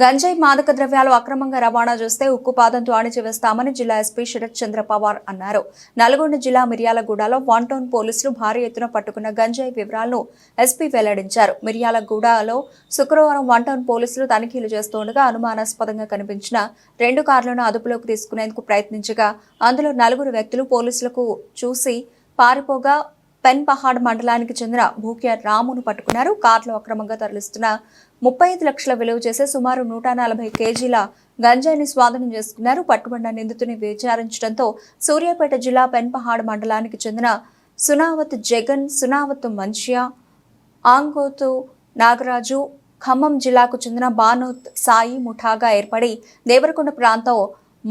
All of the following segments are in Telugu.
గంజాయి మాదక ద్రవ్యాలు అక్రమంగా రవాణా చేస్తే ఉక్కుపాదంతో అణిచివేస్తామని జిల్లా ఎస్పీ శరత్ చంద్ర పవార్ అన్నారు. నల్గొండ జిల్లా మిర్యాలగూడలో వన్ టౌన్ పోలీసులు భారీ ఎత్తున పట్టుకున్న గంజాయి వివరాలను ఎస్పీ వెల్లడించారు. మిర్యాలగూడలో శుక్రవారం వన్ టౌన్ పోలీసులు తనిఖీలు చేస్తుండగా అనుమానాస్పదంగా కనిపించిన రెండు కార్లను అదుపులోకి తీసుకునేందుకు ప్రయత్నించగా అందులో నలుగురు వ్యక్తులు పోలీసులకు చూసి పారిపోగా పెన్ పహాడ్ మండలానికి చెందిన భూక్య రామును పట్టుకున్నారు. కార్లో అక్రమంగా తరలిస్తున్న ముప్పై ఐదు లక్షల విలువ చేసే సుమారు నూట నలభై కేజీల గంజాయిని స్వాధీనం చేసుకున్నారు. పట్టుబడిన నిందితుని విచారించడంతో సూర్యాపేట జిల్లా పెన్పహాడ్ మండలానికి చెందిన సునావత్ జగన్ సునావత్ మంచియా ఆంగోతు నాగరాజు ఖమ్మం జిల్లాకు చెందిన బానోత్ సాయి ముఠాగా ఏర్పడి దేవరకొండ ప్రాంతం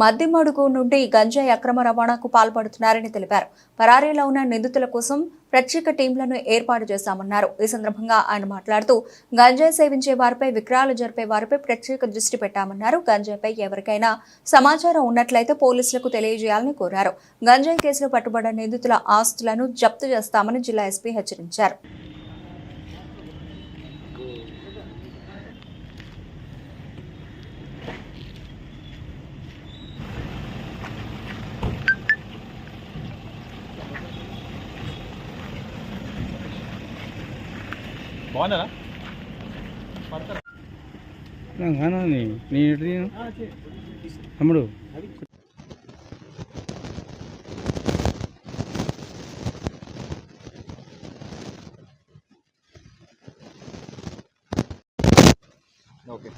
మద్దిమడుగు నుండి గంజాయి అక్రమ రవాణాకు పాల్పడుతున్నారని తెలిపారు. పరారీలో ఉన్న నిందితుల కోసం ప్రత్యేక టీంలను ఏర్పాటు చేశామన్నారు. ఈ సందర్భంగా ఆయన మాట్లాడుతూ గంజాయి సేవించే వారిపై విక్రయాలు జరిపే వారిపై ప్రత్యేక దృష్టి పెట్టామన్నారు. గంజాయిపై ఎవరికైనా సమాచారం ఉన్నట్లయితే పోలీసులకు తెలియజేయాలని కోరారు. గంజాయి కేసులో పట్టుబడిన నిందితుల ఆస్తులను జప్తు చేస్తామని జిల్లా ఎస్పీ హెచ్చరించారు. బాగున్నారా? కానా నీ ఎటు? తమ్ముడు. ఓకే.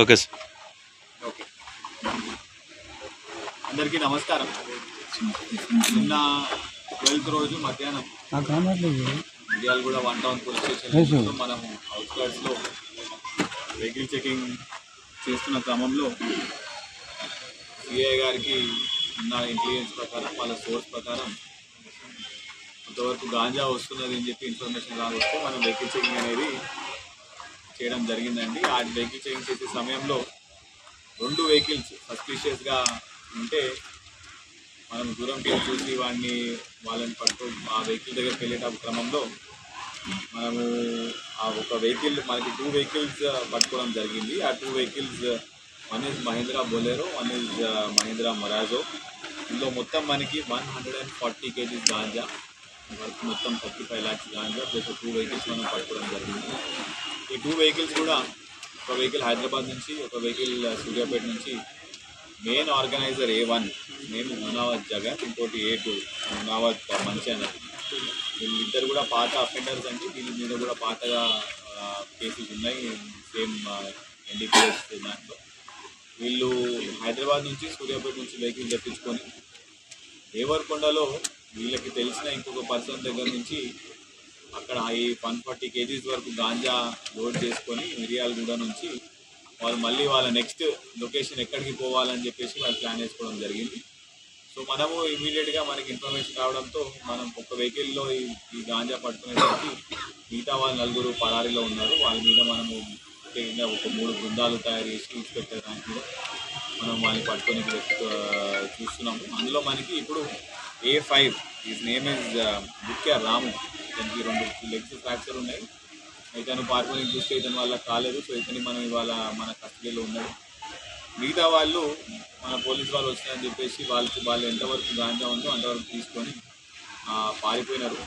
Okay sir. ఓకే. అందరికీ నమస్కారం. నిన్న ట్వెల్త్ రోజు మధ్యాహ్నం మిర్యాల కూడా వన్ టౌన్ పోలీస్ స్టేషన్. మనము అవుట్స్కర్ట్స్లో వెహికల్ చెకింగ్ చేస్తున్న క్రమంలో సిఐ గారికి ఉన్న ఇంటెలిజెన్స్ ప్రకారం వాళ్ళ సోర్స్ ప్రకారం కొంతవరకు గాంజా వస్తున్నది అని చెప్పి ఇన్ఫర్మేషన్ రావస్తే మనం వెహికల్ చెకింగ్ అనేది చేయడం జరిగిందండి. ఆ వెహికల్ చేంజ్ చేసే సమయంలో రెండు వెహికల్స్ సస్పిషియస్గా ఉంటే మనం దూరం వెళ్ళి చూసి వాడిని వాళ్ళని పట్టు ఆ వెహికల్ దగ్గరికి వెళ్ళేట క్రమంలో మనము ఆ ఒక వెహికల్ మనకి టూ వెహికల్స్ పట్టుకోవడం జరిగింది. ఆ two vehicles one is Mahindra Bolero one is Mahindra Marazzo. ఇందులో మొత్తం మనకి one hundred and forty kgs ganja వరకు మొత్తం thirty five lakhs ganja plus two vehicles మనం పట్టుకోవడం జరిగింది. ఈ టూ వెహికల్స్ కూడా ఒక వెహికల్ హైదరాబాద్ నుంచి ఒక వెహికల్ సూర్యాపేట నుంచి. మెయిన్ ఆర్గనైజర్ ఏ వన్ మేము మునావత్ జగన్ ఇంకోటి ఏ టూ మునావత్ మంచి అన్నది వీళ్ళిద్దరు కూడా పాత అఫెండర్స్ అండి. వీళ్ళ మీద కూడా పాతగా కేసెస్ ఉన్నాయి. సేమ్ ఎన్డీపీఎస్ దాంట్లో. వీళ్ళు హైదరాబాద్ నుంచి సూర్యాపేట నుంచి వెహికల్ తెప్పించుకొని దేవరకొండలో వీళ్ళకి తెలిసిన ఇంకొక పర్సన్ దగ్గర నుంచి అక్కడ ఈ వన్ ఫార్టీ కేజీస్ వరకు గాంజా లోడ్ చేసుకొని మిరియాలగూడ నుంచి వాళ్ళు మళ్ళీ వాళ్ళ నెక్స్ట్ లొకేషన్ ఎక్కడికి పోవాలని చెప్పేసి వాళ్ళు ప్లాన్ వేసుకోవడం జరిగింది. సో మనము ఇమీడియట్గా మనకి ఇన్ఫర్మేషన్ రావడంతో మనం ఒక వెహికల్లో ఈ ఈ గాంజా పట్టుకునేసరికి మిగతా వాళ్ళు నలుగురు పరారీలో ఉన్నారు. వాళ్ళ మీద మనము ముఖ్యంగా ఒక మూడు బృందాలు తయారు చేసి ఇన్స్పెక్టర్ ర్యాంక్ మీద మనం వాళ్ళని పట్టుకొని చూస్తున్నాము. అందులో మనకి ఇప్పుడు A five is name is ముఖ్య రాము. ఇతనికి రెండు లెగ్స్ ఫ్రాక్చర్ ఉన్నాయి. ఇతను పార్కొని చూస్తే ఇతని వాళ్ళకి కాలేదు. సో ఇతని మనం ఇవాళ మన కస్టడీలో ఉన్నాడు మిగతా వాళ్ళు మన పోలీస్ వాళ్ళు వచ్చినారని చెప్పేసి వాళ్ళకి వాళ్ళు ఎంతవరకు గాంజా ఉందో అంతవరకు తీసుకొని పారిపోయినారు.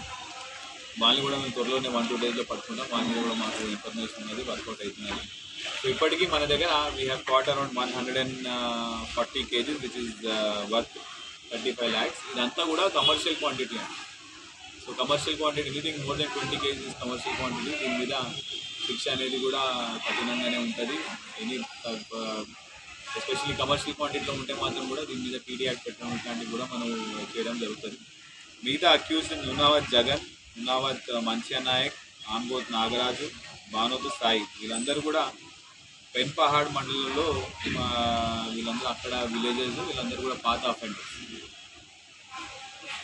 వాళ్ళని కూడా మేము త్వరలోనే వన్ టూ డేస్లో పట్టుకుంటాం. వాళ్ళ మీద కూడా మాకు ఇన్ఫర్మేషన్ అనేది వర్కౌట్ అవుతున్నది. సో ఇప్పటికీ మన దగ్గర we have caught around one hundred and forty kgs which is worth thirty five lakhs ఇదంతా కూడా కమర్షియల్ క్వాంటిటీ అండి so commercial quantity anything more than twenty kgs commercial quantity దీని మీద శిక్ష అనేది కూడా కఠినంగానే ఉంటుంది. ఎనీ ఎస్పెషల్లీ కమర్షియల్ క్వాంటిటీలో ఉంటే మాత్రం కూడా దీని మీద పీడీ యాక్ట్ పెట్టడం ఇట్లాంటివి కూడా మనం చేయడం జరుగుతుంది. మిగతా అక్యూజ్ నునావత్ జగన్ నునావత్ మన్సియా నాయక్ ఆంబోత్ నాగరాజు భానోతు సాయి వీళ్ళందరూ కూడా పెన్పహాడ్ మండలంలో వీళ్ళందరూ అక్కడ విలేజెస్ వీళ్ళందరూ కూడా పాత అఫెండర్స్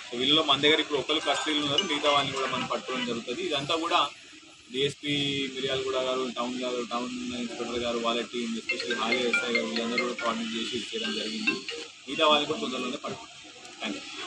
సో వీళ్ళలో మన దగ్గర ఇప్పుడు ఒకరు కస్టడీలు ఉన్నారు మిగతా వాళ్ళని కూడా మనం పట్టుకోవడం జరుగుతుంది. ఇదంతా కూడా డిఎస్పీ మిర్యాలగూడ గారు టౌన్ గారు టౌన్ ఇన్స్పెక్టర్ గారు వాళ్ళ టీం ఎస్పెషల్లీ హాజీ ఎస్ఐ గారు వీళ్ళందరూ కూడా కోఆర్డినేట్ చేసి చేయడం జరిగింది. మిగతా వాళ్ళకి కూడా తొందరలోనే పడుతుంది థ్యాంక్ యూ